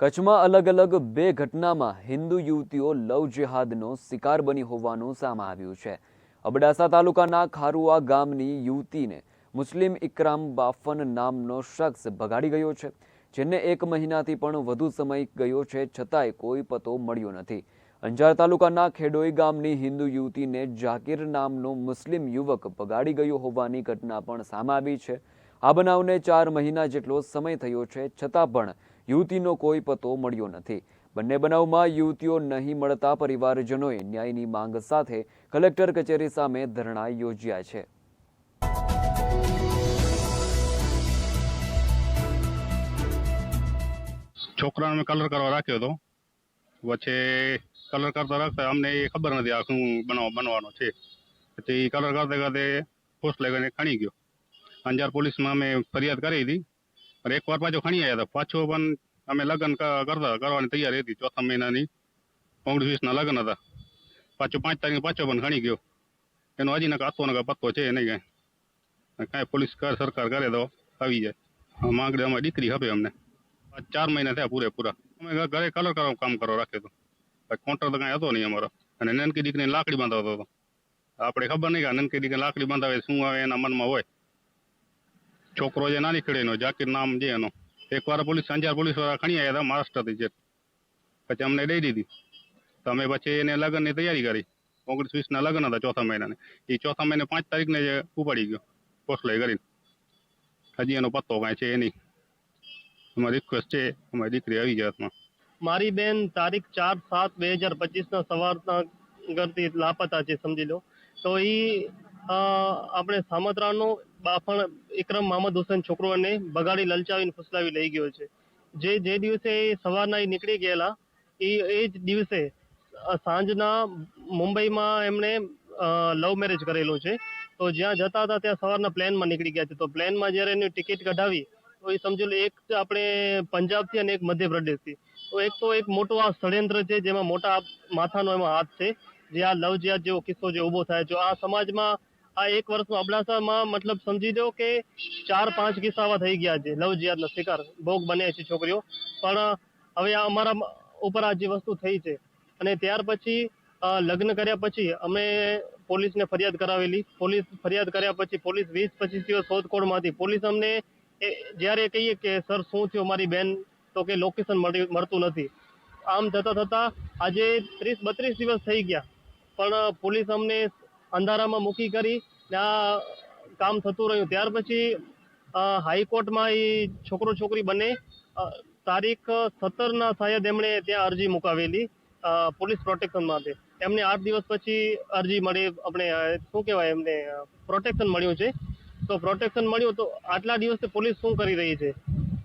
કચ્છમાં અલગ અલગ બે ઘટનામાં હિન્દુ યુવતીઓ લવ જેહાદનો શિકાર બની હોવાનું સામે આવ્યું છે. અબડાસા તાલુકાના ખારુઆ ગામની યુવતીને મુસ્લિમ ઇકરામ બાફન નામનો શખ્સ ભગાડી ગયો છે. જેને એક મહિનાથી પણ વધુ સમય ગયો છે છતાંય કોઈ પતો મળ્યો નથી. અંજાર તાલુકાના ખેડોઈ ગામની હિન્દુ યુવતીને જાકીર નામનો મુસ્લિમ યુવક ભગાડી ગયો હોવાની ઘટના પણ સામે આવી છે. આ બનાવને ચાર મહિના જેટલો સમય થયો છે છતાં પણ યુવતીનો કોઈ પતો મળ્યો નથી. બંને બનાવમાં યુવતીઓ નહીં મળતા પરિવારજનોએ ન્યાયની માંગ સાથે કલેક્ટર કચેરી સામે ધરણા યોજ્યા છે. છોકરાને કલર કરવા રાખ્યો હતો. વચ્ચે કલર કરતા રાખતા અમને એ ખબર નથી આ શું બનાવ, બનવાનો છે. પછી કલર કરતા કરતા પોસ્ટ લગાવીને ખણી ગયો. અંજાર પોલીસમાં અમે ફરિયાદ કરી હતી. પણ એકવાર પાછો ખણી આવ્યા હતા. પાછો પણ અમે લગ્ન કરતા, કરવાની તૈયારી હતી ચોથા મહિનાની. ઓગણીસ વીસના લગ્ન હતા. પાછો પાંચ તારીખે પાછો પણ ખણી ગયો. એનો હજી નકા આતો નકા પત્તો છે નહીં કાંઈ. કાંઈ પોલીસ કર, સરકાર કરે તો આવી જાય. માંગણી અમારી દીકરી હવે અમને. ચાર મહિના થયા પૂરેપૂરા. અમે ઘરે કલર કરવાનું કામ કરવા રાખ્યો તો. કોન્ટ્રાક્ટ તો કાંઈ હતો નહીં અમારો. અને નનકી દીકરીને લાકડી બાંધવતો હતો આપણે ખબર નહીં કે નનકી દીકરી લાકડી બાંધાવે શું આવે એના મનમાં હોય. છોકરો જે ના નીકળે એનો, જાકીર નામ જે એનો. એકવાર પોલીસ અંજાર પોલીસવાળા ખણી આવ્યા હતા મહારાષ્ટ્રથી જે. પછી અમને દઈ દીધી. તમે પછી એને લગ્નની તૈયારી કરી. ઓગણીસ વીસના લગ્ન હતા ચોથા મહિનાને. એ ચોથા મહિને પાંચ તારીખને જે ઉપાડી ગયો પોસ્ટ લઈ કરીને. હજી એનો પત્તો કાંઈ છે એની અમારી રિક્વેસ્ટ છે, અમારી દીકરી આવી જાય મારી બેન તારીખ ચાર સાત બે હજાર પચીસના સવારના ઘરથી લાપતા છે, સમજી લો. તો એ આપણે સામત્રાનો બાફણ એકરમ મોહમ્મદ હુસેન છોકરોને બગાડી લલચાવીને ફુસલાવી લઈ ગયો છે. જે જે દિવસે સવારના એ નીકળી ગયેલા, એ જ દિવસે સાંજના મુંબઈમાં એમણે લવ મેરેજ કરેલું છે. તો જ્યાં જતા હતા ત્યાં સવારના પ્લેનમાં નીકળી ગયા છે. તો પ્લેનમાં જ્યારે એની ટિકિટ કઢાવી, તો એ સમજી એક આપણે પંજાબથી અને એક મધ્યપ્રદેશથી. તો એક તો એક મોટો આ ષડયંત્ર છે, જેમાં મોટા માથાનો એમાં હાથ છે. જે આ લવ જ્યાં જેવો કિસ્સો જે ઊભો થાય છે. આ સમાજમાં આ એક વર્ષમાં અબડાસામાં મતલબ સમજી દો કે ચાર પાંચ કિસ્સા આવા થઈ ગયા છે લવ જિહાદના શિકાર. ભોગ બને છે છોકરીઓ. પણ હવે આ અમારા ઉપર આ જે વસ્તુ થઈ છે, અને ત્યાર પછી લગ્ન કર્યા પછી અમે પોલીસને ફરિયાદ કરાવેલી. પોલીસ ફરિયાદ કર્યા પછી, પોલીસ વીસ પચીસ દિવસ શોધખોળમાં હતી પોલીસ અમને જ્યારે કહીએ કે, સર, શું થયું મારી બેન? તો કે, લોકેશન મળી, મળતું નથી. આમ થતાં થતાં આજે ત્રીસ, બત્રીસ દિવસ થઈ ગયા. પણ પોલીસ અમને અંધારામાં મૂકી કરી ને આ કામ થતું રહ્યું. ત્યાર પછી હાઈકોર્ટમાં એ છોકરો છોકરી બંને તારીખ સત્તરના શાયદ એમણે ત્યાં અરજી મુકાવેલી પોલીસ પ્રોટેક્શન માટે. એમને આઠ દિવસ પછી અરજી મળી, આપણે શું કહેવાય, એમને પ્રોટેક્શન મળ્યું છે. તો પ્રોટેક્શન મળ્યું તો આટલા દિવસથી પોલીસ શું કરી રહી છે?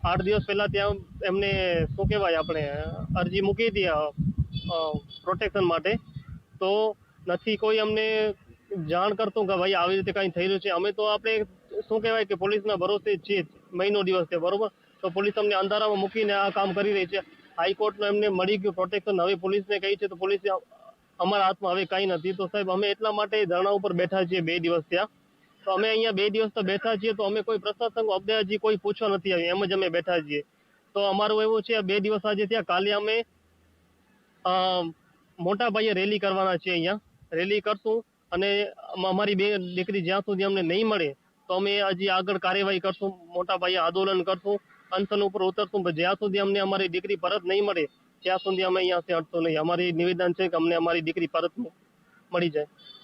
આઠ દિવસ પહેલાં ત્યાં એમને, શું કહેવાય, આપણે અરજી મૂકી હતી પ્રોટેક્શન માટે. તો નથી કોઈ અમને જાણ કરતું કે ભાઈ આવી રીતે કઈ થઈ રહ્યું છે. અમે તો આપણે શું કહેવાય કે પોલીસના ભરોસે છીએ મહિનો દિવસ છે, બરોબર? તો પોલીસ અમને અંધારામાં મૂકીને આ કામ કરી રહી છે. હાઈકોર્ટનું એમને મળી ગયું પ્રોટેક્શન. હવે પોલીસને કહી છે તો પોલીસે અમારા હાથમાં હવે કંઈ નથી. તો સાહેબ, અમે એટલા માટે ધરણા ઉપર બેઠા છીએ બે દિવસ ત્યાં. તો અમે અહીંયા બે દિવસ તો બેઠા છીએ, તો અમે કોઈ પ્રશાસન અબદાજી કોઈ પૂછવા નથી આવ્યું. એમ જ અમે બેઠા છીએ. તો અમારું એવું છે બે દિવસ આજે ત્યાં કાલે અમે મોટા ભાઈએ રેલી કરવાના છીએ અહીંયા. રેલી કરશું. અને અમારી બે દીકરી જ્યાં સુધી અમને નહીં મળે, તો અમે હજી આગળ કાર્યવાહી કરશું, મોટા પાયે આંદોલન કરશું અનશન ઉપર ઉતરશું જ્યાં સુધી અમને અમારી દીકરી પરત નહીં મળે, ત્યાં સુધી અમે અહીંયાથી હટશું નહીં. અમારી નિવેદન છે કે અમને અમારી દીકરી પરત મળી જાય.